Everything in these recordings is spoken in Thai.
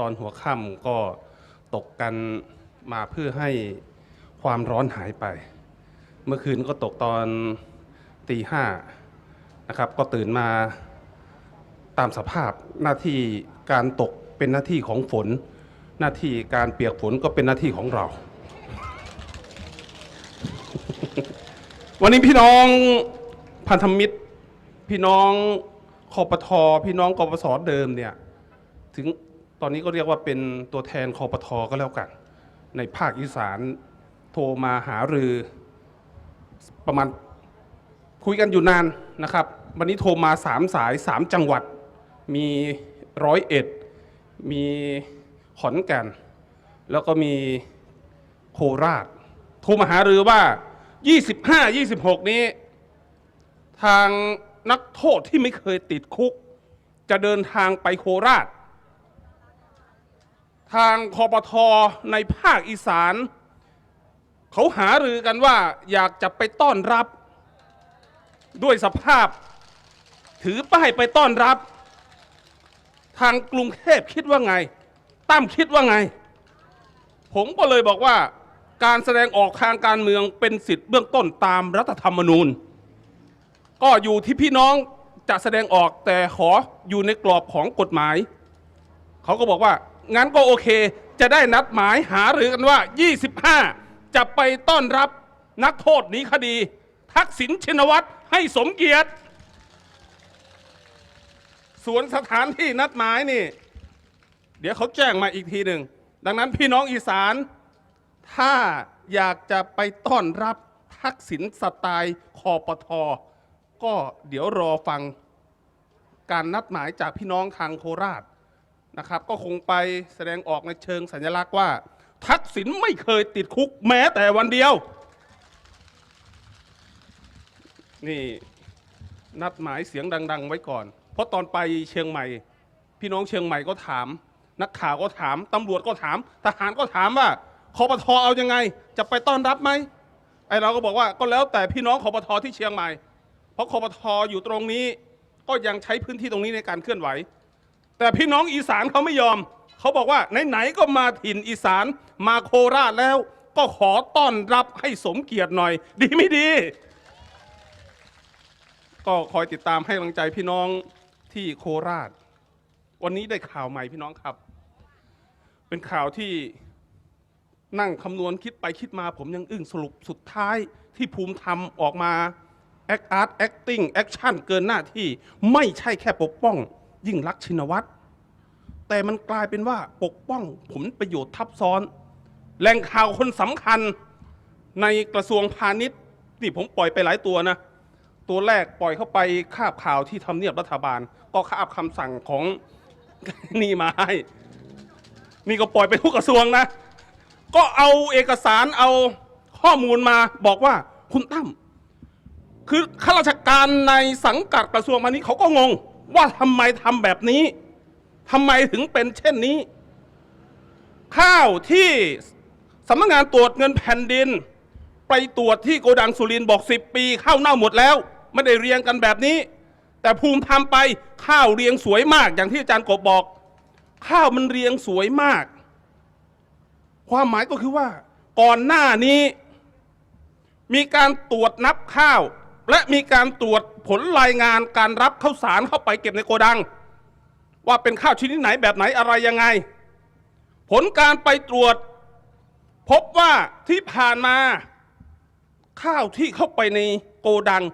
ตอนหัวค่ำก็ตกกันมาเพื่อให้ความร้อนหายไป เมื่อคืนก็ตกตอนตีห้านะครับ ก็ตื่นมาตามสภาพหน้าที่การตกเป็นหน้าที่ของฝน หน้าที่การเปียกฝนก็เป็นหน้าที่ของเรา วันนี้พี่น้องพันธมิตร พี่น้องคอปทอพี่น้องกปสเดิมเนี่ยถึง ตอนนี้ก็เรียกว่าเป็นตัวแทนคอปทอก็แล้วกัน ในภาคอีสานโทรมาหารือประมาณคุยกันอยู่นานนะครับ วันนี้โทรมาสามสายสามจังหวัด มีร้อยเอ็ดมีขอนแก่น แล้วก็มีโคราช โทรมาหารือว่า 25 26 นี้ ทางนักโทษที่ไม่เคยติดคุก จะเดินทางไปโคราช ทางคอปทอในภาคอีสาน เขาหารือกันว่าอยากจะไปต้อนรับ ด้วยสภาพ ถือป้ายไปต้อนรับ ทางกรุงเทพคิดว่าไงตั้มคิดว่าไง ผมก็เลยบอกว่าการแสดงออกทางการเมืองเป็นสิทธิ์เบื้องต้นตามรัฐธรรมนูญ ก็อยู่ที่พี่น้องจะแสดงออกแต่ขออยู่ในกรอบของกฎหมาย เขาก็บอกว่า งั้นก็โอเค จะได้นัดหมายหารือกันว่า 25 จะไปต้อนรับนักโทษหนีคดี ทักษิณชินวัตรให้สมเกียรติสวนสถานที่นัดหมายนี่ เดี๋ยวเขาแจ้งมาอีกทีหนึ่ง ดังนั้นพี่น้องอีสาน ถ้าอยากจะไปต้อนรับทักษิณสไตล์คอปทอก็เดี๋ยวรอฟังการนัดหมายจากพี่น้องทางโคราช นะครับ ก็คงไปแสดงออกในเชิงสัญลักษณ์ว่า ทักษิณไม่เคยติดคุกแม้แต่วันเดียว นี่นัดหมายเสียงดัง ๆ ไว้ก่อน เพราะตอนไปเชียงใหม่ พี่น้องเชียงใหม่ก็ถาม นักข่าวก็ถาม ตำรวจก็ถาม ทหารก็ถามว่าคอปทเอายังไง จะไปต้อนรับไหมไอเราก็บอกว่าก็แล้วแต่พี่น้องคอปทที่เชียงใหม่ เพราะคอปทอยู่ตรงนี้ ก็ยังใช้พื้นที่ตรงนี้ในการเคลื่อนไหว แต่พี่น้องอีสานเขาไม่ยอม เขาบอกว่าไหนๆก็มาถิ่นอีสานมาโคราชแล้ว ก็ขอต้อนรับให้สมเกียรติหน่อย ดีไม่ดี ก็คอยติดตามให้กำลังใจพี่น้องที่โคราช วันนี้ได้ข่าวใหม่พี่น้องครับ เป็นข่าวที่นั่งคำนวณคิดไปคิดมาผมยังอึ้งสรุปสุดท้ายที่ภูมิธรรมออกมา act art acting action เกินหน้าที่ไม่ใช่แค่ปกป้อง ยิ่งรักชินวัตรแต่มันกลายเป็นว่าปกป้องผลประโยชน์ทับซ้อน แหล่งข่าวคนสำคัญในกระทรวงพาณิชย์นี่ผมปล่อยไปหลายตัวนะ ตัวแรกปล่อยเข้าไปคาบข่าวที่ทำเนียบรัฐบาล ก็คาบคำสั่งของ นี่มาให้ นี่ก็ปล่อยไปทุกกระทรวงนะ ก็เอาเอกสารเอาข้อมูลมาบอกว่าคุณตั้มคือข้าราชการในสังกัดกระทรวงพาณิชย์เขาก็งง ว่าทำไมทำแบบนี้ทำไมถึงเป็นเช่นนี้ ข้าวที่สำนักงานตรวจเงินแผ่นดิน ไปตรวจที่โกดังสุรินบอก10ปีข้าวเน่าหมดแล้ว ไม่ได้เรียงกันแบบนี้ แต่ภูมิทำไปข้าวเรียงสวยมากอย่างที่อาจารย์กบบอก ข้าวมันเรียงสวยมาก ความหมายก็คือว่า ก่อนหน้านี้ มีการตรวจนับข้าว และมีการตรวจผลรายงานการรับข้าวสารเข้าไปเก็บในโกดัง ว่าเป็นข้าวชนิดไหนแบบไหนอะไรยังไง ผลการไปตรวจ พบว่าที่ผ่านมา ข้าวที่เข้าไปในโกดัง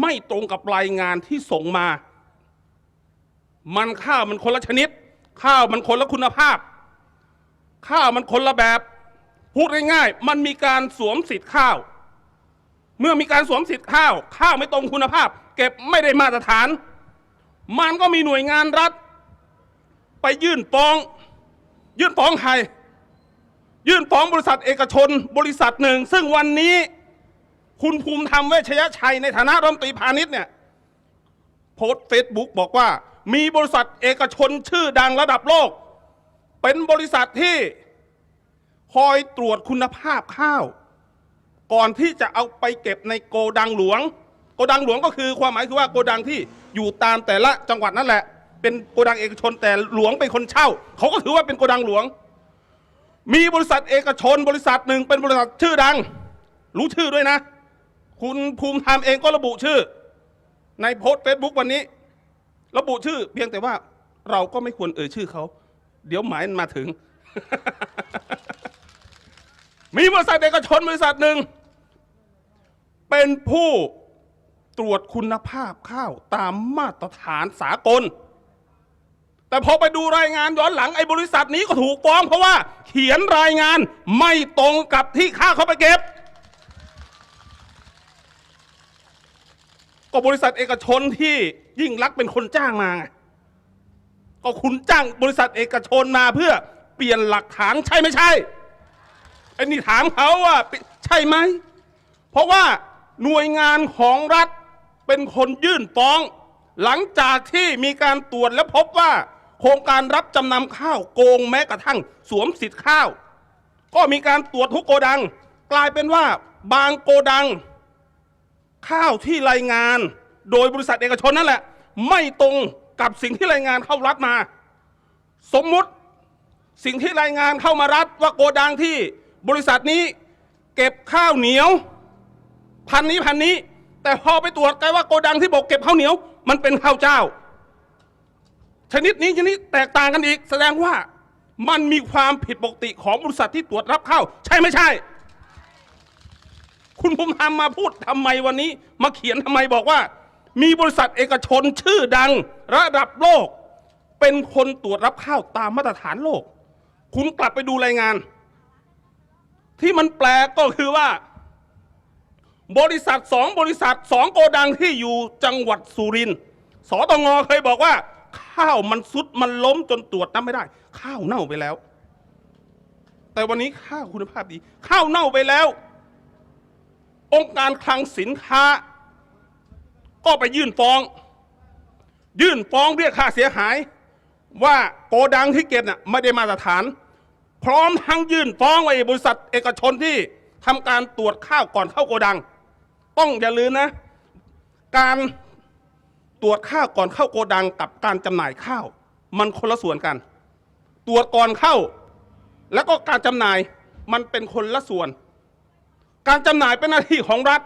ไม่ตรงกับรายงานที่ส่งมา มันข้าวมันคนละชนิด ข้าวมันคนละคุณภาพ ข้าวมันคนละแบบ พูดง่ายๆมันมีการสวมสิทธิ์ข้าว เมื่อมีการสวมสิทธิ์ข้าว ข้าวไม่ตรงคุณภาพ เก็บไม่ได้มาตรฐาน มันก็มีหน่วยงานรัฐ ไปยื่นฟ้อง ยื่นฟ้องใครยื่นฟ้องบริษัทเอกชน บริษัทหนึ่ง ซึ่งวันนี้คุณภูมิธรรมเวชยชัยในฐานะรัฐมนตรีพาณิชย์เนี่ยโพสต์เฟซบุ๊กบอกว่า มีบริษัทเอกชนชื่อดังระดับโลก เป็นบริษัทที่คอยตรวจคุณภาพข้าว ก่อนที่จะเอาไปเก็บในโกดังหลวง โกดังหลวงก็คือความหมายคือว่าโกดังที่อยู่ตามแต่ละจังหวัดนั่นแหละ เป็นโกดังเอกชนแต่หลวงเป็นคนเช่า เขาก็ถือว่าเป็นโกดังหลวง มีบริษัทเอกชนบริษัทหนึ่งเป็นบริษัทชื่อดัง รู้ชื่อด้วยนะ คุณภูมิธรรมเองก็ระบุชื่อ ในโพสต์เฟซบุ๊กวันนี้ ระบุชื่อ เพียงแต่ว่าเราก็ไม่ควรเอ่ยชื่อเขา เดี๋ยวหมายมันมาถึงมีบริษัทเอกชนบริษัทหนึ่ง เป็นผู้ตรวจคุณภาพข้าวตามมาตรฐานสากล แต่พอไปดูรายงานย้อนหลังไอ้บริษัทนี้ก็ถูกฟ้อง เพราะว่าเขียนรายงานไม่ตรงกับที่ข้าวเขาไปเก็บ ก็บริษัทเอกชนที่ยิ่งรักเป็นคนจ้างมาไงก็คุณจ้างบริษัทเอกชนมาเพื่อเปลี่ยนหลักฐานใช่ไม่ใช่ไอ้นี่ถามเขาว่าใช่ไหม เพราะว่า หน่วยงานของรัฐเป็นคนยื่นฟ้อง หลังจากที่มีการตรวจและพบว่า โครงการรับจำนำข้าวโกงแม้กระทั่งสวมสิทธิ์ข้าว ก็มีการตรวจทุกโกดัง กลายเป็นว่าบางโกดัง ข้าวที่รายงาน โดยบริษัทเอกชนนั่นแหละ ไม่ตรงกับสิ่งที่รายงานเข้ารัฐมา สมมุติสิ่งที่รายงานเข้ามารัฐว่าโกดังที่บริษัทนี้ เก็บข้าวเหนียว พันนี้พันนี้ แต่พอไปตรวจกลายว่าโกดังที่บอกเก็บข้าวเหนียว มันเป็นข้าวเจ้า ชนิดนี้ชนิดแตกต่างกันอีก แสดงว่ามันมีความผิดปกติของบริษัทที่ตรวจรับข้าวใช่ไม่ใช่ คุณภูมิธรรมมาพูดทำไมวันนี้ มาเขียนทำไมบอกว่า มีบริษัทเอกชนชื่อดัง ระดับโลก เป็นคนตรวจรับข้าวตามมาตรฐานโลก คุณกลับไปดูรายงาน ที่มันแปลกก็คือว่า บริษัทสองบริษัทสองโกดังที่อยู่จังหวัดสุรินทร์สตงเคยบอกว่า ข้าวมันซุดมันล้มจนตรวจน้ำไม่ได้ ข้าวเน่าไปแล้ว แต่วันนี้ข้าวคุณภาพดี ข้าวเน่าไปแล้ว องค์การคลังสินค้า ก็ไปยื่นฟ้อง ยื่นฟ้องเรียกค่าเสียหาย ว่าโกดังที่เก็บน่ะไม่ได้มาตรฐาน พร้อมทั้งยื่นฟ้องไอ้บริษัทเอกชนที่ทำการตรวจข้าวก่อนเข้าโกดัง ต้องอย่าลืมนะ การตรวจข้าวก่อนเข้าโกดังกับการจำหน่ายข้าว มันคนละส่วนกัน ตรวจก่อนเข้า แล้วก็การจำหน่ายมันเป็นคนละส่วน การจำหน่ายเป็นหน้าที่ของรัฐ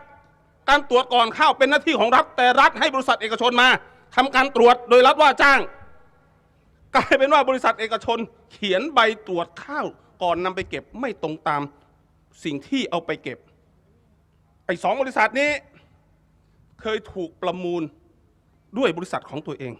การตรวจก่อนเข้าเป็นหน้าที่ของรัฐ แต่รัฐให้บริษัทเอกชนมาทำการตรวจโดยรัฐว่าจ้าง กลายเป็นว่าบริษัทเอกชน เขียนใบตรวจข้าวก่อนนำไปเก็บไม่ตรงตามสิ่งที่เอาไปเก็บ ไอ้สองบริษัทนี้ เคยถูกประมูลด้วยบริษัทของตัวเอง